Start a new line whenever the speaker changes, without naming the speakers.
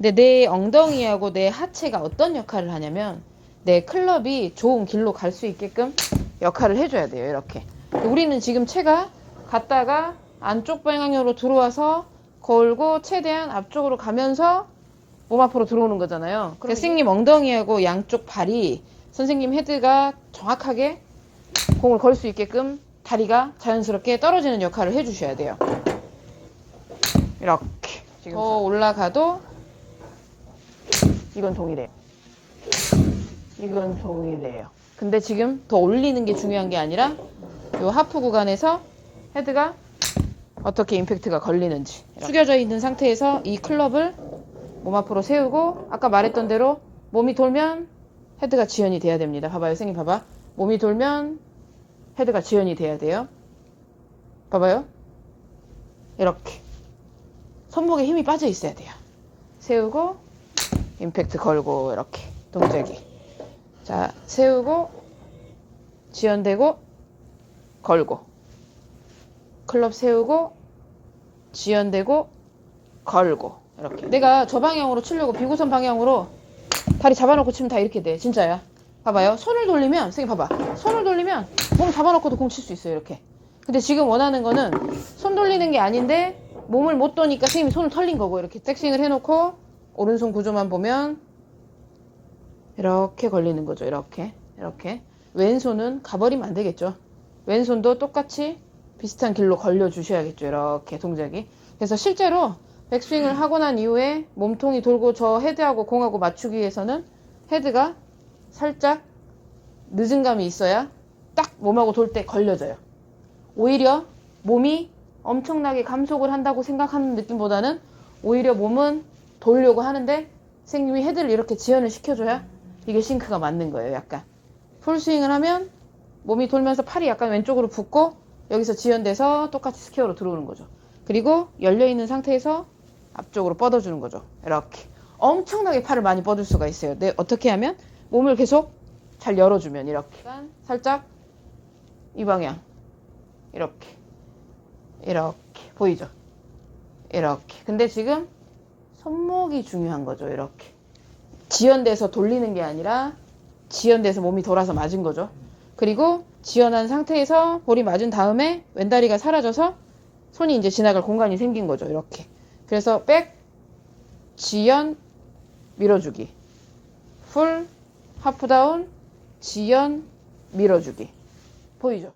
근데 내 엉덩이하고 내 하체가 어떤 역할을 하냐면 내 클럽이 좋은 길로 갈 수 있게끔 역할을 해줘야 돼요. 이렇게. 우리는 지금 채가 갔다가 안쪽 방향으로 들어와서 걸고 최대한 앞쪽으로 가면서 몸 앞으로 들어오는 거잖아요. 그래서 선생님 엉덩이하고 양쪽 발이 선생님 헤드가 정확하게 공을 걸 수 있게끔 다리가 자연스럽게 떨어지는 역할을 해주셔야 돼요. 이렇게. 더 올라가도 이건 동일해요. 이건 동일해요. 근데 지금 더 올리는 게 중요한 게 아니라 이 하프 구간에서 헤드가 어떻게 임팩트가 걸리는지 숙여져 있는 상태에서 이 클럽을 몸 앞으로 세우고 아까 말했던 대로 몸이 돌면 헤드가 지연이 돼야 됩니다. 봐봐요, 선생님 봐봐. 몸이 돌면 헤드가 지연이 돼야 돼요. 봐봐요. 이렇게 손목에 힘이 빠져 있어야 돼요. 세우고 임팩트 걸고 이렇게 동작이. 자, 세우고 지연되고 걸고. 클럽 세우고 지연되고 걸고. 이렇게. 내가 저 방향으로 치려고 비구선 방향으로 다리 잡아놓고 치면 다 이렇게 돼. 진짜야? 봐봐요. 손을 돌리면 선생님 봐봐. 손을 돌리면 몸 잡아놓고도 공 칠 수 있어요 이렇게. 근데 지금 원하는 거는 손 돌리는 게 아닌데 몸을 못 도니까 선생님이 손을 털린 거고 이렇게 백스윙을 해놓고 오른손 구조만 보면 이렇게 걸리는 거죠. 이렇게 이렇게. 왼손은 가버리면 안 되겠죠. 왼손도 똑같이 비슷한 길로 걸려 주셔야겠죠. 이렇게 동작이. 그래서 실제로 백스윙을 하고 난 이후에 몸통이 돌고 저 헤드하고 공하고 맞추기 위해서는 헤드가 살짝 늦은 감이 있어야 딱 몸하고 돌 때 걸려져요. 오히려 몸이 엄청나게 감속을 한다고 생각하는 느낌보다는 오히려 몸은 돌려고 하는데 선생님이 헤드를 이렇게 지연을 시켜줘야 이게 싱크가 맞는 거예요 약간 풀스윙을 하면 몸이 돌면서 팔이 약간 왼쪽으로 붙고 여기서 지연돼서 똑같이 스퀘어로 들어오는 거죠. 그리고 열려있는 상태에서 앞쪽으로 뻗어주는 거죠. 이렇게. 엄청나게 팔을 많이 뻗을 수가 있어요. 네, 어떻게 하면? 몸을 계속 잘 열어주면 이렇게. 살짝 이 방향. 이렇게. 이렇게. 보이죠? 이렇게. 근데 지금 손목이 중요한 거죠. 이렇게. 지연돼서 돌리는 게 아니라 지연돼서 몸이 돌아서 맞은 거죠. 그리고 지연한 상태에서 볼이 맞은 다음에 왼다리가 사라져서 손이 이제 지나갈 공간이 생긴 거죠. 이렇게. 그래서 백, 지연, 밀어주기. 풀, 하프다운, 지연, 밀어주기. 보이죠?